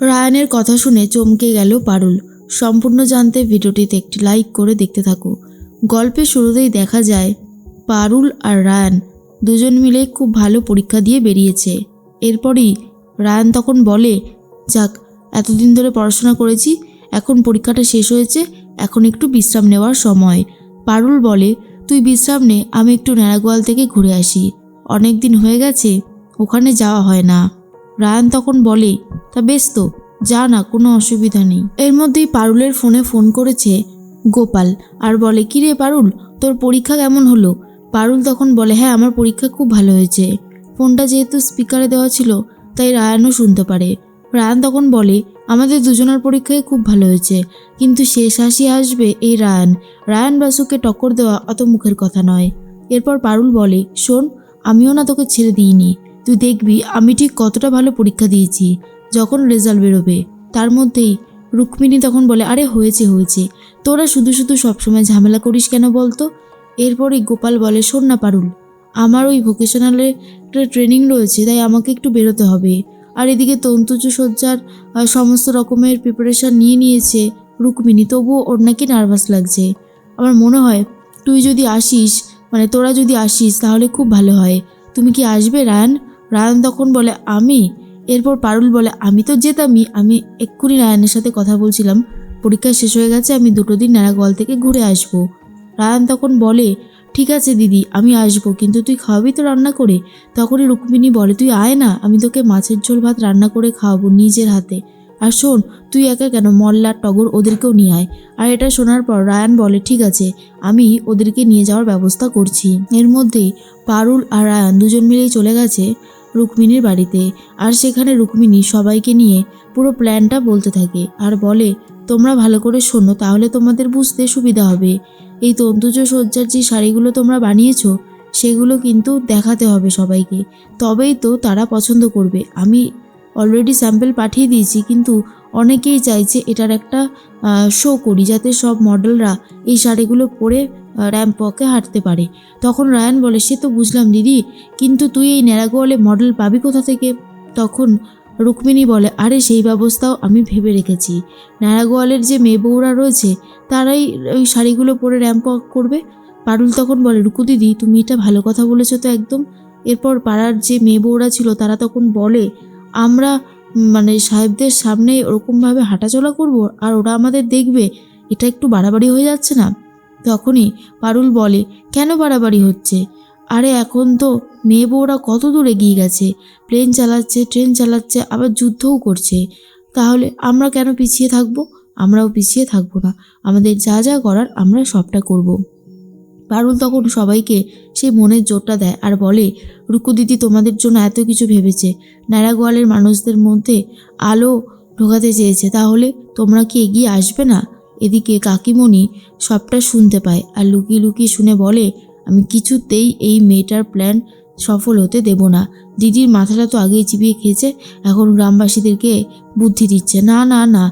রায়ানের কথা শুনে চমকে গেল পারুল। সম্পূর্ণ জানতে ভিডিওটিতে একটি লাইক করে দেখতে থাকো। গল্পের শুরুতেই দেখা যায়, পারুল আর রায়ান দুজন মিলে খুব ভালো পরীক্ষা দিয়ে বেরিয়েছে। এরপরই রায়ান তখন বলে, যাক, এতদিন ধরে পড়াশোনা করেছি, এখন পরীক্ষাটা শেষ হয়েছে, এখন একটু বিশ্রাম নেওয়ার সময়। পারুল বলে, তুই বিশ্রাম নে, আমি একটু ন্যাড়াগোয়াল থেকে ঘুরে আসি। অনেক দিন হয়ে গেছে, ওখানে যাওয়া হয় না। রায়ান তখন বলে, তা বেশ তো, যা না, কোনো অসুবিধা নেই। এর মধ্যেই পারুলের ফোনে ফোন করেছে গোপাল আর বলে কিরে পারুল, তোর পরীক্ষা কেমন হলো? পারুল তখন বলে হ্যাঁ আমার পরীক্ষা খুব ভালো হয়েছে। ফোনটা যেহেতু স্পিকারে দেওয়া ছিল, তাই রায়ানও শুনতে পারে। রায়ান তখন বলে, আমাদের দুজনের পরীক্ষায় খুব ভালো হয়েছে, কিন্তু শেষ হাসি আসবে এই রায়ান। রায়ান বাসুকে টক্কর দেওয়া অত মুখের কথা নয়। এরপর পারুল বলে, শোন, আমিও না তোকে ছেড়ে দিইনি। তুই দেখবি আমি ঠিক কতটা ভালো পরীক্ষা দিয়েছি, যখন রেজাল্ট বেরোবে। তার মধ্যেই রুক্মিণী তখন বলে, আরে, হয়েছে হয়েছে। তোরা শুধু শুধু সবসময় ঝামেলা করিস কেন বলতো? এরপরই গোপাল বলে, শোন না পারুল, আমার ওই ভোকেশনালে ট্রেনিং রয়েছে, তাই আমাকে একটু বেরোতে হবে। আর এদিকে তন্তুজ সজ্জার সমস্ত রকমের প্রিপারেশান নিয়ে নিয়েছে রুক্মিণী, তবুও ওর নাকি নার্ভাস লাগছে। আমার মনে হয় তুই যদি আসিস মানে তোরা যদি আসিস, তাহলে খুব ভালো হয়। তুমি কি আসবে, রায়ান? রায়ান তখন বলে, আমি? এরপর পারুল বলে, আমি তো যেতামই। আমি এক্ষুনি রায়ানের সাথে কথা বলছিলাম। পরীক্ষা শেষ হয়ে গেছে, আমি দুটো দিন নারাগোয়াল থেকে ঘুরে আসব। রায়ান তখন বলে, ঠিক আছে দিদি, আমি আসব, কিন্তু তুই খাওয়াবি তো রান্না করে? তখনই রুক্মিণী বলে, তুই আয় না, আমি তোকে মাছের ঝোল ভাত রান্না করে খাওয়াবো নিজের হাতে। আর শোন, তুই একা কেন মল্লা, টগর ওদেরকেও নিয়ে আয়। আর এটা শোনার পর রায়ান বলে, ঠিক আছে, আমি ওদেরকে নিয়ে যাওয়ার ব্যবস্থা করছি। এর মধ্যেই পারুল আর রায়ান দুজন মিলেই চলে গেছে। রুক্মিণীর বাড়িতে। আর সেখানে রুক্মিণী সবাইকে নিয়ে পুরো প্ল্যানটা বলতে থাকে আর বলে, তোমরা ভালো করে শোনো, তাহলে তোমাদের বুঝতে সুবিধা হবে। এই তন্তুজ সজ্জার যে শাড়িগুলো তোমরা বানিয়েছো, সেগুলো কিন্তু দেখাতে হবে সবাইকে। তবেই তো তারা পছন্দ করবে। আমি অলরেডি স্যাম্পেল পাঠিয়ে দিয়েছি, কিন্তু অনেকেই চাইছে এটার একটা শো করি যাতে সব মডেলরা এই শাড়িগুলো পরে র্যাম্প ওয়াকে হাঁটতে পারে। তখন রায়ান বলে, সে তো বুঝলাম দিদি, কিন্তু তুই এই ন্যাড়াগোয়ালে মডেল পাবি কোথা থেকে? তখন রুক্মিণী বলে, আরে সেই ব্যবস্থাও আমি ভেবে রেখেছি। ন্যাড়াগোয়ালের যে মেয়ে বউরা রয়েছে, তারাই ওই শাড়িগুলো পরে র্যাম্প ওয়াক করবে? পারুল তখন বলে, রুকু দিদি, তুমি এটা ভালো কথা বলেছ তো একদম। এরপর পাড়ার যে মেয়ে বউরা ছিল, তারা তখন বলে, আমরা মানে সাহেবদের সামনে ওরকমভাবে হাঁটাচলা করব আর ওরা আমাদের দেখবে, এটা একটু বাড়াবাড়ি হয়ে যাচ্ছে না? তখনই পারুল বলে, কেন বাড়াবাড়ি হচ্ছে? আরে এখন তো মেয়ে বউরা কত দূর এগিয়ে গেছে প্লেন চালাচ্ছে ট্রেন চালাচ্ছে, আবার যুদ্ধও করছে। তাহলে আমরা কেন পিছিয়ে থাকব? আমরাও পিছিয়ে থাকব না। আমাদের যা যা করার আমরা সবটা করব। পারুল তখন সবাইকে সেই মনের জোরটা দেয় আর বলে, রুকু দিদি, তোমাদের জন্য এত কিছু ভেবেছে। নারাগোয়ালের মানুষদের মধ্যে আলো ঢোকাতে চেয়েছে। তাহলে তোমরা কি এগিয়ে আসবে না? এদিকে কাকিমণি সবটা শুনতে পায় আর লুকিয়ে লুকিয়ে শুনে বলে, আমি কিছুতেই এই মেয়েটার প্ল্যান সফল হতে দেব না। দিদির মাথাটা তো আগেই চিবিয়ে খেয়েছে, এখন গ্রামবাসীদেরকে বুদ্ধি দিচ্ছে। না না না,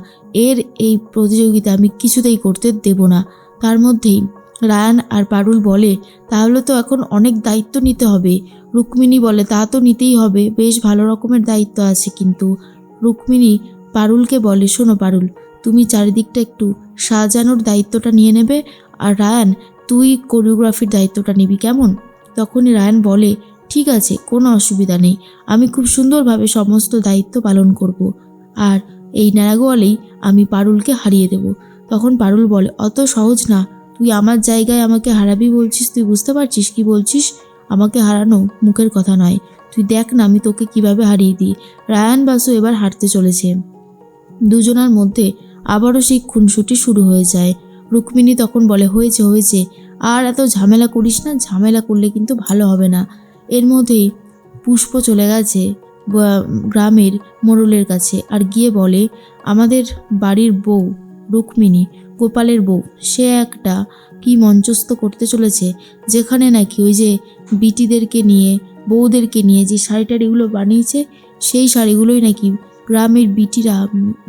এর এই প্রতিযোগিতা আমি কিছুতেই করতে দেব না। তার মধ্যেই রায়ান আর পারুল বলে, তাহলে তো এখন অনেক দায়িত্ব নিতে হবে। রুক্মিণী বলে, তা তো নিতেই হবে, বেশ ভালো রকমের দায়িত্ব আছে কিন্তু। রুক্মিণী পারুলকে বলে, শোনো পারুল, তুমি চারিদিকটা একটু সাজানোর দায়িত্বটা নিয়ে নেবে আর রায়ান, তুই কোরিওগ্রাফির দায়িত্বটা নিবি, কেমন? তখনই রায়ান বলে, ঠিক আছে, কোনো অসুবিধা নেই, আমি খুব সুন্দরভাবে সমস্ত দায়িত্ব পালন করব। আর এই ন্যাড়াগোয়ালেই আমি পারুলকে হারিয়ে দেব। তখন পারুল বলে, অত সহজ না তুই আমার জায়গায় আমাকে হারাবি বলছিস, তুই বুঝতে পারছিস কি বলছিস? আমাকে হারানো মুখের কথা নয়। তুই দেখ না আমি তোকে কীভাবে হারিয়ে দিই। রায়ান বাসু এবার হাঁটতে চলেছে। দুজনার মধ্যে আবারও সেই খুনসুটি শুরু হয়ে যায়। রুক্মিণী তখন বলে, হয়েছে হয়েছে। আর এত ঝামেলা করিস না, ঝামেলা করলে কিন্তু ভালো হবে না। এর মধ্যেই পুষ্প চলে গেছে গ্রামের মোড়লের কাছে আর গিয়ে বলে, আমাদের বাড়ির বউ রুক্মিণী, গোপালের বউ, সে একটা কি মঞ্চস্থ করতে চলেছে, যেখানে নাকি ওই যে বিটিদেরকে নিয়ে, বউদেরকে নিয়ে যে শাড়ি টাড়িগুলো বানিয়েছে, সেই শাড়িগুলোই নাকি গ্রামের বিটিরা,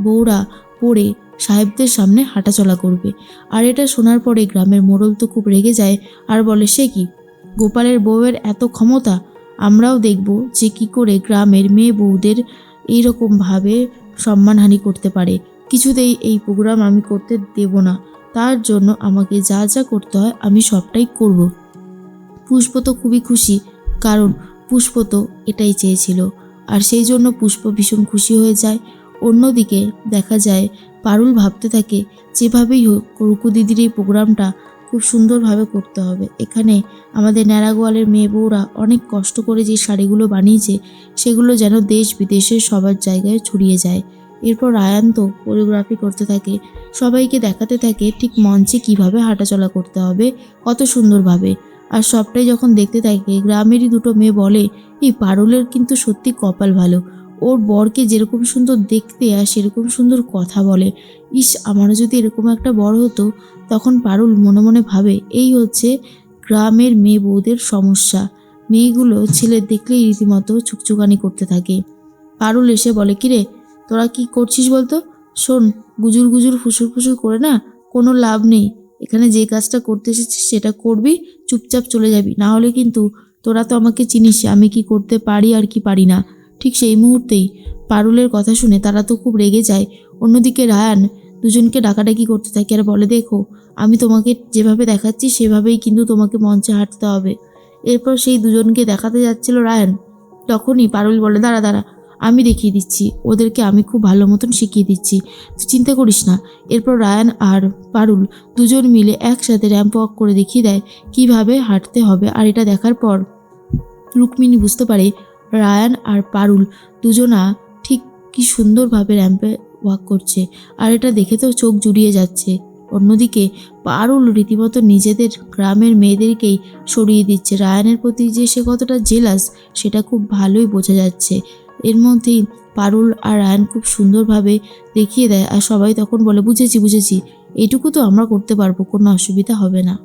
বউরা পরে সাহেবদের সামনে হাঁটাচলা করবে। আর এটা শোনার পরে গ্রামের মোড়ল তো খুব রেগে যায়, আর বলে, সে কি? গোপালের বউয়ের এত ক্ষমতা? আমরাও দেখব যে কি করে গ্রামের মেয়ে বউদের এইরকমভাবে সম্মানহানি করতে পারে। কিছুতেই এই প্রোগ্রাম আমি করতে দেব না। তার জন্য আমাকে যা যা করতে হয় আমি সবটাই করব। পুষ্প তো খুবই খুশি, কারণ পুষ্প তো এটাই চেয়েছিল। আর সেই জন্য পুষ্প ভীষণ খুশি হয়ে যায়। অন্যদিকে দেখা যায়, পারুল ভাবতে থাকে, যেভাবেই হোক রুকু দিদির এই প্রোগ্রামটা খুব সুন্দরভাবে করতে হবে। এখানে আমাদের ন্যাড়াগোয়ালের মেয়ে বউরা অনেক কষ্ট করে যে শাড়িগুলো বানিয়েছে, সেগুলো যেন দেশ বিদেশের সবার জায়গায় ছড়িয়ে যায়। এরপর আয়ান তো কোরিওগ্রাফি করতে থাকে, সবাইকে দেখাতে থাকে ঠিক মঞ্চে কীভাবে হাঁটাচলা করতে হবে, কত সুন্দরভাবে। আর সবটাই যখন দেখতে থাকে, গ্রামেরই দুটো মেয়ে বলে, এই পারুলের কিন্তু সত্যি কপাল ভালো। ওর বরকে যেরকম সুন্দর দেখতে আর সেরকম সুন্দর কথা বলে। ইস, আমারও যদি এরকম একটা বর হতো, তখন পারুল মনে মনে ভাবে, এই হচ্ছে গ্রামের মেয়ে বউদের সমস্যা। মেয়েগুলো ছেলে দেখলেই রীতিমতো চুকচুকানি করতে থাকে। পারুল এসে বলে, কিরে তোরা কি করছিস বলতো? শোন, গুজুর গুজুর ফুসুর ফুসুর করে না কোনো লাভ নেই। এখানে যে কাজটা করতে এসেছিস সেটা করবি, চুপচাপ চলে যাবি। না হলে কিন্তু তোরা তো আমাকে চিনিস, আমি কি করতে পারি আর কি পারি না। ঠিক সেই মুহূর্তেই পারুলের কথা শুনে তারা তো খুব রেগে যায়। অন্যদিকে রায়ান দুজনকে ডাকাডাকি করতে থাকে আর বলে, দেখো, আমি তোমাকে যেভাবে দেখাচ্ছি সেভাবেই কিন্তু তোমাকে মঞ্চে হাঁটতে হবে। এরপর সেই দুজনকে দেখাতে যাচ্ছিল রায়ান। তখনই পারুল বলে, দাঁড়া দাঁড়া আমি দেখিয়ে দিচ্ছি। ওদেরকে আমি খুব ভালো মতন শিখিয়ে দিচ্ছি। তুই চিন্তা করিস না। এরপর রায়ান আর পারুল দুজন মিলে একসাথে র্যাম্প ওয়াক করে দেখিয়ে দেয় কীভাবে হাঁটতে হবে আর এটা দেখার পর রুক্মিণী বুঝতে পারে রায়ান আর পারুল দুজনা ঠিক কি সুন্দরভাবে র্যাম্পে ওয়াক করছে। আর এটা দেখে তো চোখ জুড়িয়ে যাচ্ছে। অন্যদিকে পারুল রীতিমতো নিজেদের গ্রামের মেয়েদেরকেই সরিয়ে দিচ্ছে। রায়ানের প্রতি যে সে কতটা জেলাস সেটা খুব ভালোই বোঝা যাচ্ছে। এর মধ্যেই পারুল আর আয়ন খুব সুন্দরভাবে দেখিয়ে দেয় আর সবাই তখন বলে, বুঝেছি বুঝেছি। এইটুকু তো আমরা করতে পারব, কোনো অসুবিধা হবে না।